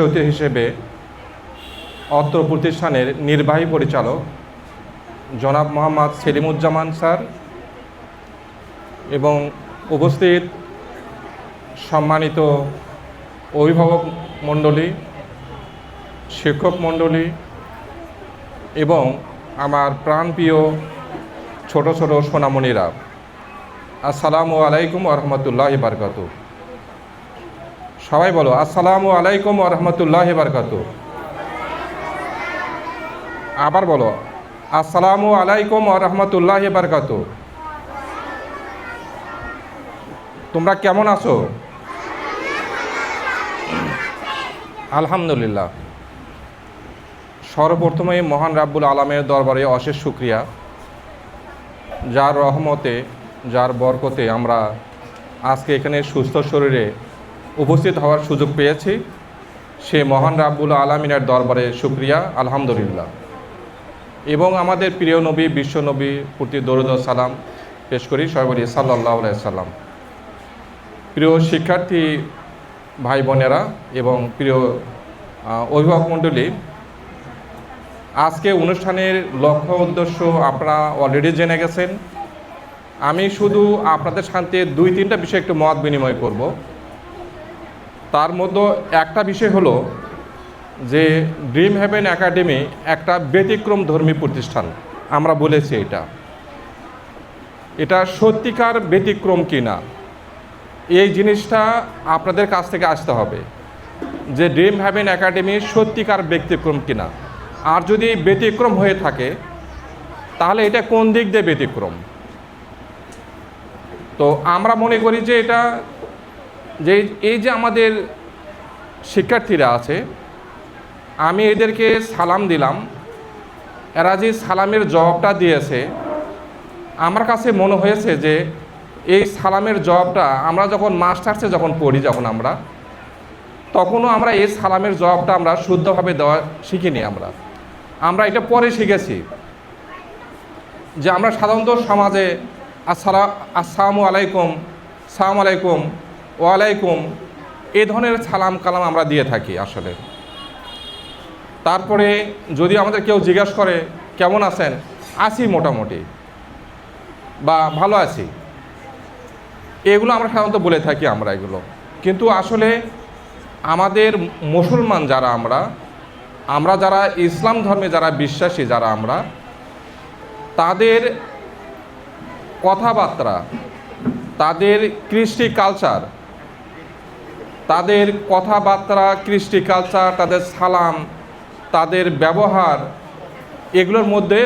অতিথি হিসেবে অত্র প্রতিষ্ঠানের নির্বাহী পরিচালক জনাব মোহাম্মদ সেলিমুজ্জামান স্যার এবং উপস্থিত সম্মানিত অভিভাবক মণ্ডলী, শিক্ষক মণ্ডলী এবং আমার প্রাণপ্রিয় ছোট ছোট সোনামণিরা, আসসালামু আলাইকুম রহমতুল্লাহ বারকাত সবাই বলো, আসসালামু আলাইকুম রহমতুল্লাহ বারকাত। আবার বলো, আসসালামু আলাইকুম রহমতুল্লাহ বারকাত। তোমরা কেমন আছো? আলহামদুলিল্লাহ। সর্বপ্রথমে মহান রাব্বুল আলমের দরবারে অশেষ শুক্রিয়া। যার রহমতে, যার বরকতে আমরা আজকে এখানে সুস্থ শরীরে উপস্থিত হওয়ার সুযোগ পেয়েছি। সে মহান রাব্বুল আলমিনের দরবারে শুক্রিয়া, আলহামদুলিল্লাহ। এবং আমাদের প্রিয় নবী, বিশ্ব নবী, প্রতি দরুদ সালাম পেশ করি সর্বরি সাল্লাহ সাল্লাম প্রিয় শিক্ষার্থী ভাই বোনেরা এবং প্রিয় অভিভাবক মণ্ডলী, আজকে অনুষ্ঠানের লক্ষ্য উদ্দেশ্য আপনারা অলরেডি জেনে গেছেন। আমি শুধু আপনাদের সাথে দুই তিনটা বিষয় একটু মত বিনিময় করব। তার মধ্যে একটা বিষয় হলো যে ড্রিম হেভেন একাডেমি একটা ব্যতিক্রম ধর্মী প্রতিষ্ঠান। আমরা বলেছি এটা। এটা সত্যিকার ব্যতিক্রম কিনা? এই জিনিসটা আপনাদের কাছ থেকে আসতে হবে যে ড্রিম হ্যাভেন একাডেমি সত্যিকার ব্যতিক্রম কিনা। আর যদি ব্যতিক্রম হয়ে থাকে, তাহলে এটা কোন দিক দিয়ে ব্যতিক্রম? তো আমরা মনে করি যে এটা যে এই যে আমাদের শিক্ষার্থীরা আছে, আমি এদেরকে সালাম দিলাম। এরা যে সালামের জবাবটা দিয়েছে, আমার কাছে মনে হয়েছে যে এই সালামের জবাবটা আমরা যখন মাস্টার্সে যখন পড়ি যখন আমরা, তখনও আমরা এই সালামের জবাবটা আমরা শুদ্ধভাবে দেওয়া শিখিনি আমরা। আমরা এটা পরে শিখেছি যে আমরা সাধারণত সমাজে আসসালাম আসসালামু আলাইকুম, সালাম আলাইকুম ওয়ালাইকুম, এ ধরনের সালাম কালাম আমরা দিয়ে থাকি আসলে। তারপরে যদি আমাদের কেউ জিজ্ঞেস করে, কেমন আছেন? আছি মোটামুটি। বা, ভালো আছি? এগুলো আমরা সাধারণত বলে থাকি আমরা এগুলো। কিন্তু আসলে আমাদের মুসলমান যারা আমরা আমরা যারা ইসলাম ধর্মে যারা বিশ্বাসী যারা আমরা, তাদের কথাবার্তা, তাদের কৃষ্টি কালচার তাদের কথাবার্তা কৃষ্টি কালচার তাদের সালাম তাদের ব্যবহার এগুলোর মধ্যে